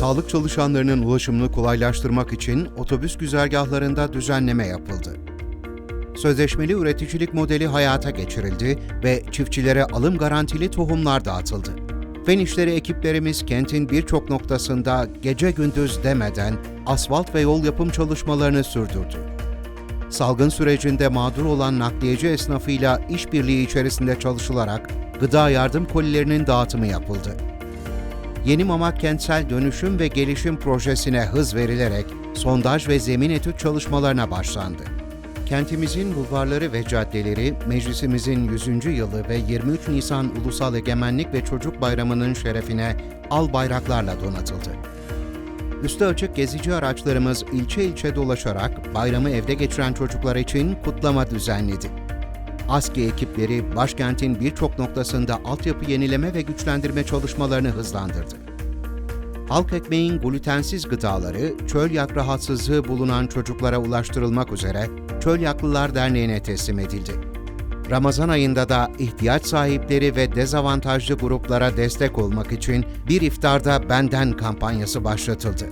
sağlık çalışanlarının ulaşımını kolaylaştırmak için otobüs güzergahlarında düzenleme yapıldı. Sözleşmeli üreticilik modeli hayata geçirildi ve çiftçilere alım garantili tohumlar dağıtıldı. Fen işleri ekiplerimiz kentin birçok noktasında gece gündüz demeden asfalt ve yol yapım çalışmalarını sürdürdü. Salgın sürecinde mağdur olan nakliyeci esnafıyla işbirliği içerisinde çalışılarak gıda yardım kolilerinin dağıtımı yapıldı. Yeni Mamak Kentsel Dönüşüm ve Gelişim Projesi'ne hız verilerek sondaj ve zemin etüt çalışmalarına başlandı. Kentimizin bulvarları ve caddeleri meclisimizin 100. yılı ve 23 Nisan Ulusal Egemenlik ve Çocuk Bayramı'nın şerefine al bayraklarla donatıldı. Üstü açık gezici araçlarımız ilçe ilçe dolaşarak bayramı evde geçiren çocuklar için kutlama düzenledi. ASKİ ekipleri başkentin birçok noktasında altyapı yenileme ve güçlendirme çalışmalarını hızlandırdı. Halk ekmeğin glutensiz gıdaları çöl yak rahatsızlığı bulunan çocuklara ulaştırılmak üzere Çöl Yaklılar Derneği'ne teslim edildi. Ramazan ayında da ihtiyaç sahipleri ve dezavantajlı gruplara destek olmak için bir iftarda benden kampanyası başlatıldı.